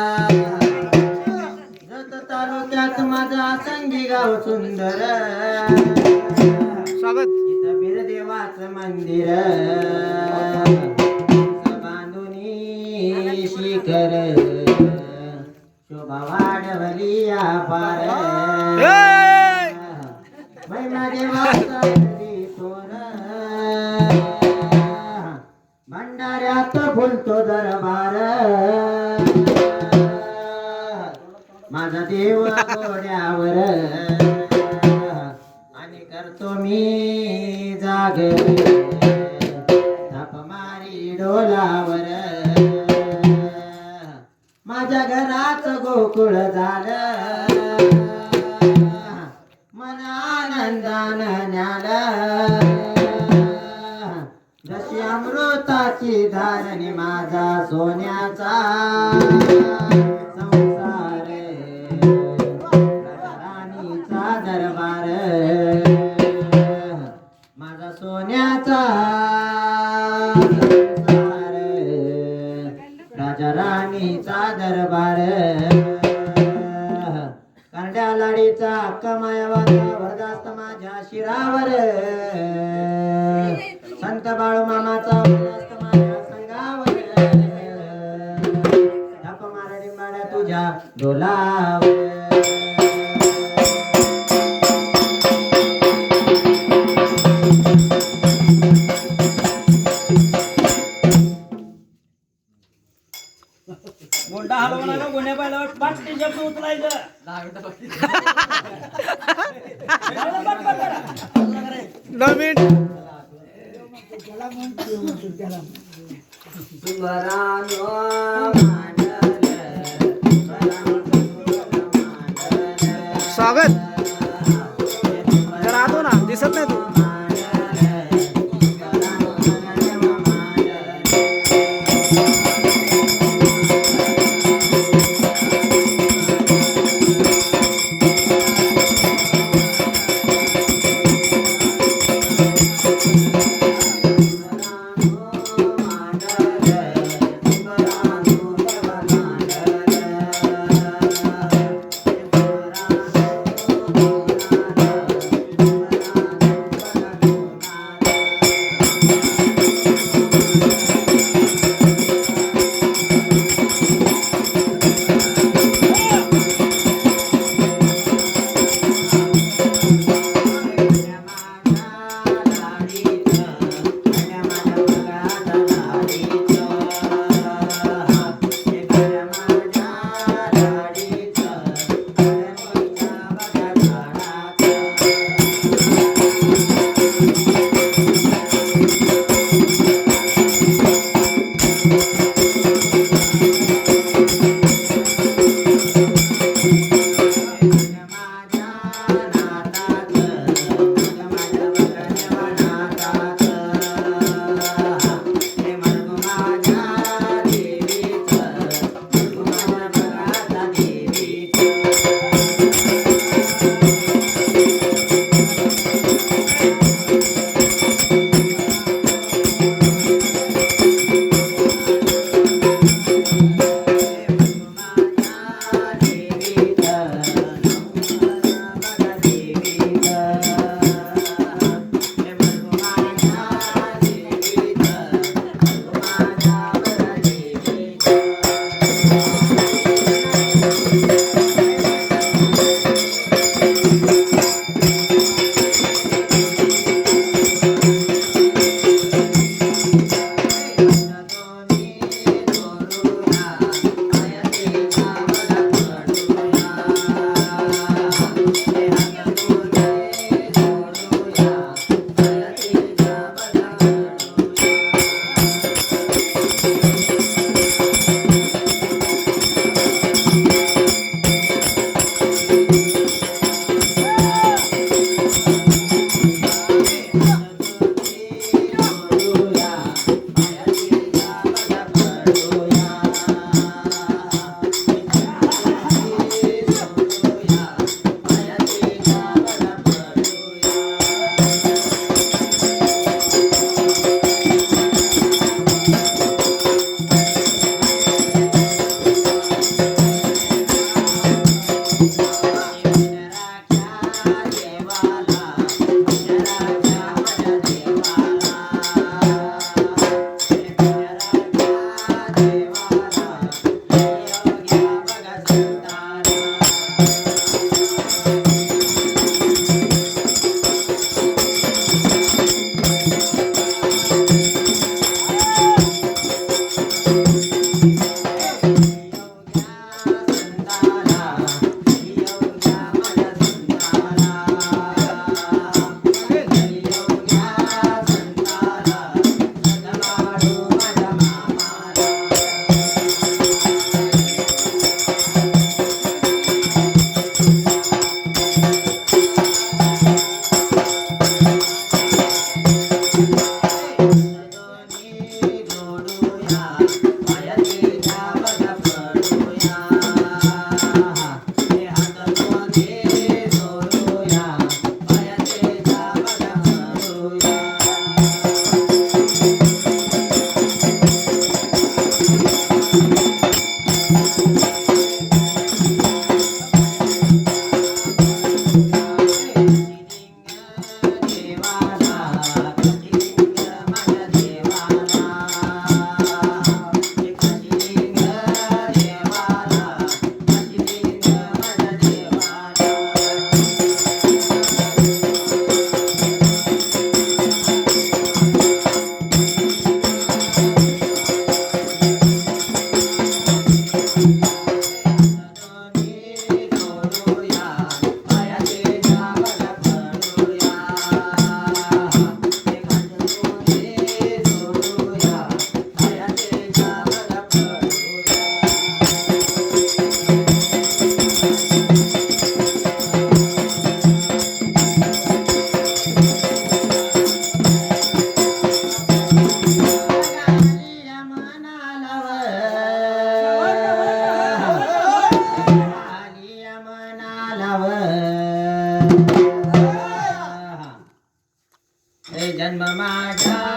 जत तालुक्यात माझा संगी गाव सुंदर. स्वागत. बिरदेवाचं मंदिर. बांधुनी शिखर. शोभा वाढवली पार! महिमा देवाचा तोर भंडाऱ्यात फुलतो दरबार. माझा देव घोड्यावर आणि करतो मी जाग. थाप मारी डोलावर. माझ्या घरात गोकुळ झालं. मन आनंदान न्यालं. जशी अमृताची धारणी माझा सोन्याचा. दरबार. करड्या लाडीचा कमायावाचा वरदास्त माझ्या शिरावर. संत बाळू मामाचा वरदास्त माझ्या संगावर थाप मारडी माड्या तुझ्या डोलावर. जन्म माझ्या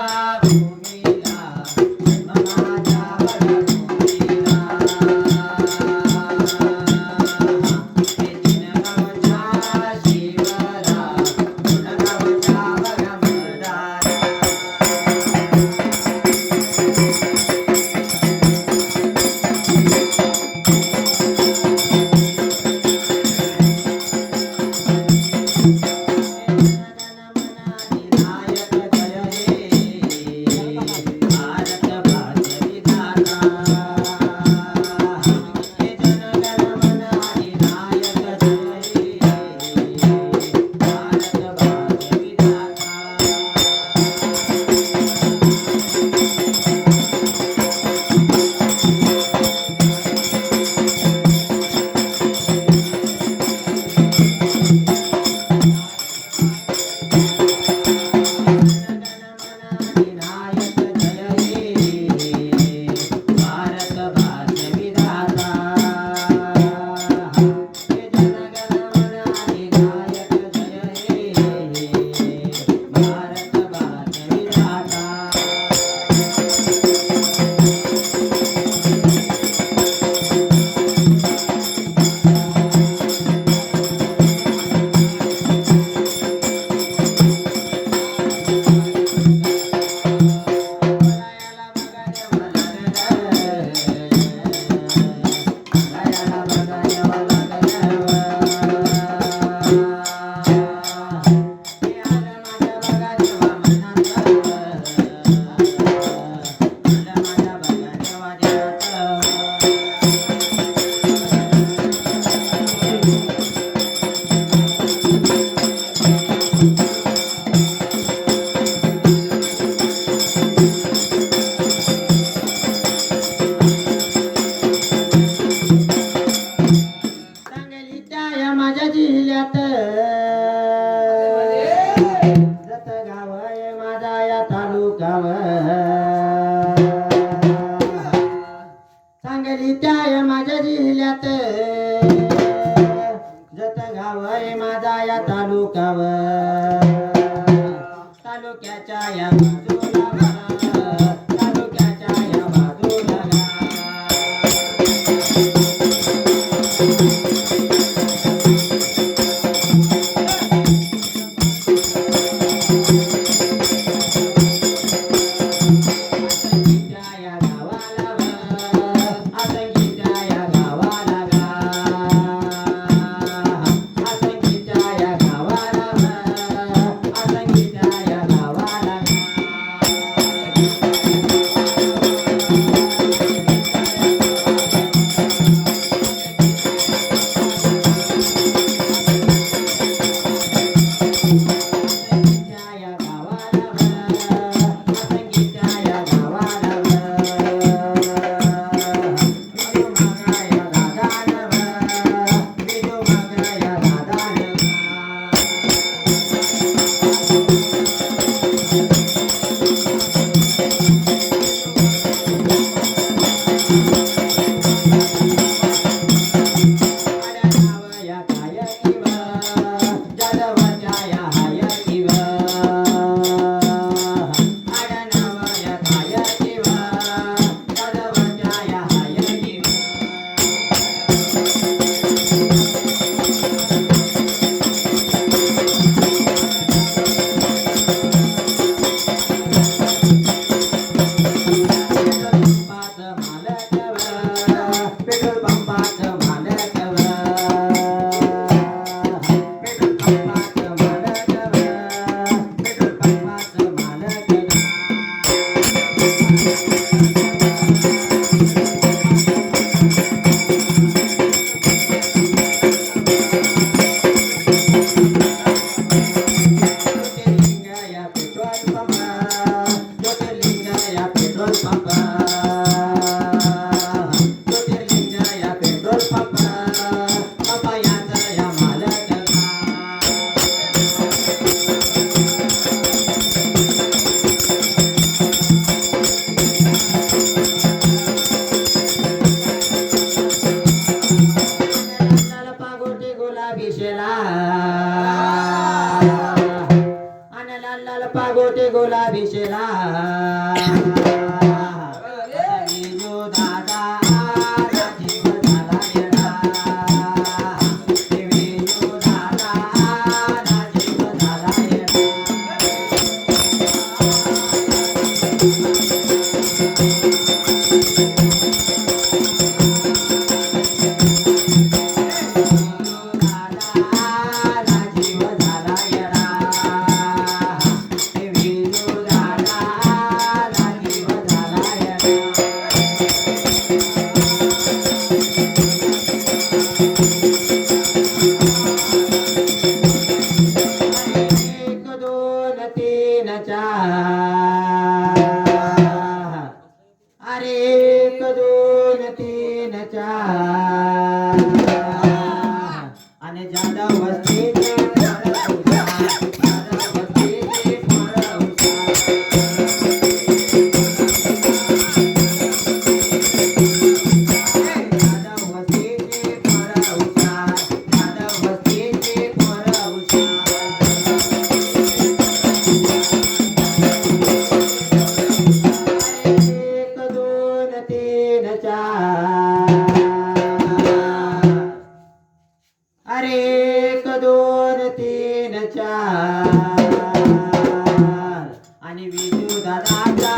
विष्णु दादा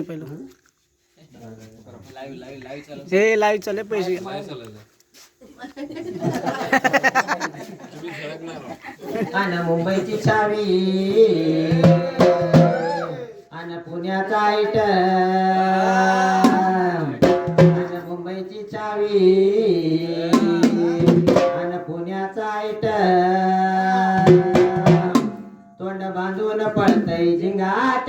रे पहिलं. हे? लाईव्ह चाले पैसे. मुंबईची चावी. अन पुण्याचा आयटम मुंबईची चावी. अन पुण्याचा आयटम तोंड बांधून पडतय झिंगाट.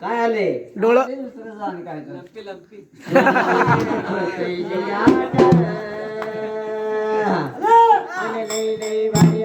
काय आले डोळा दुसरं जाण काय लंपी लंपी लई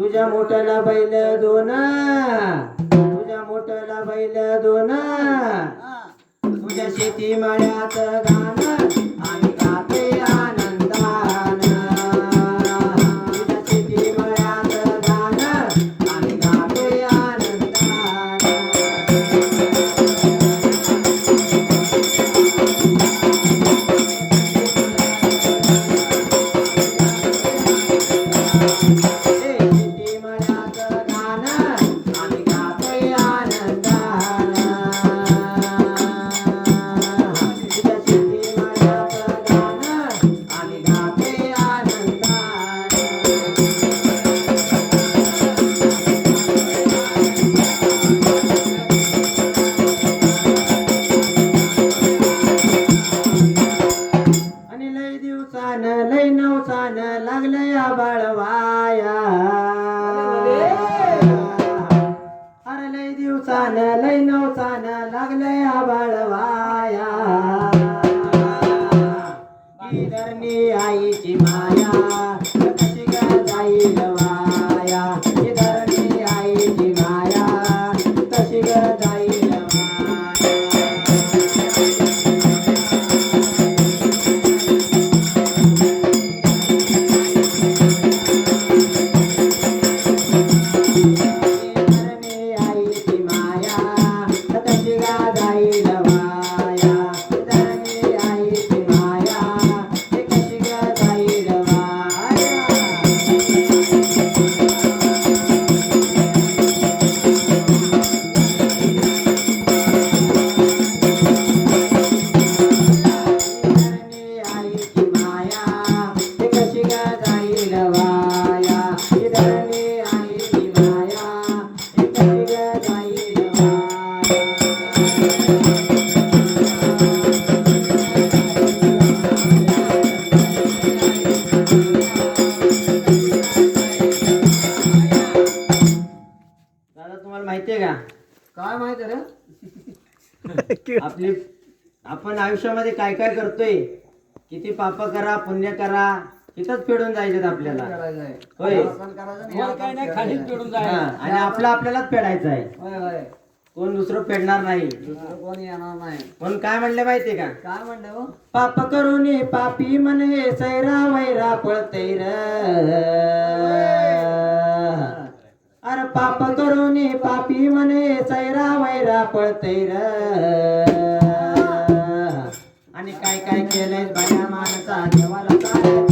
तुझ्या मोठ्याला बैल दोन. तुझ्या मोठ्याला बैल दोन. तुझ्या शेती मळ्यात गाणं. काय माहिती रे? आपली आपण आयुष्यामध्ये काय काय करतोय? किती पाप करा पुण्य करा तिथंच फेडून जायचं आपल्याला. होय. हा, आणि आपलं आपल्यालाच फेडायचं आहे. कोण दुसरं फेडणार नाही. दुसरं कोणी येणार नाही. म्हणून काय म्हणले माहितीये का? काय म्हणले हो? पाप करून पापी म्हणे सैरा वैरा पळतै र. अरे पाप करून पापी म्हणे सैरा वैरा पळते र. आणि काय काय केलंय बाया माणसा देवाला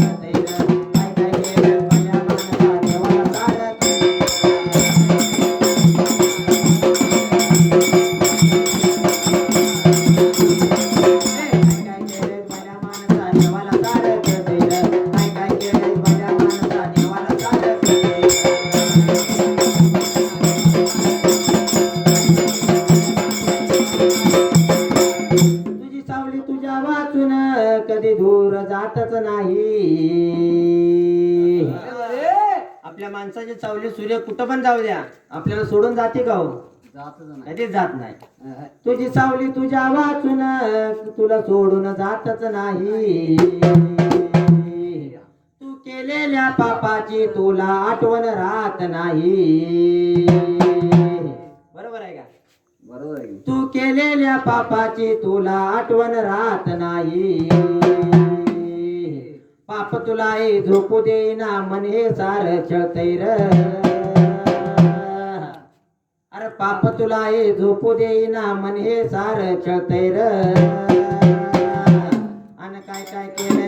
कुठं पण जाऊ द्या. आपल्याला सोडून जाते का हो? कधीच जात नाही. तुझी सावली तुझ्या वाचून तुला सोडून जातच नाही. तू केलेल्या पापाची तुला आठवण राहत नाही. बरोबर आहे का? बरोबर? तू केलेल्या पापाची तुला आठवण राहत नाही. पाप तुला हे झोपू देईना मन हे सार खेळतय र. पाप तुला हे झोपू देईना मन हे सार खेळतय र. आणि काय काय केलंय?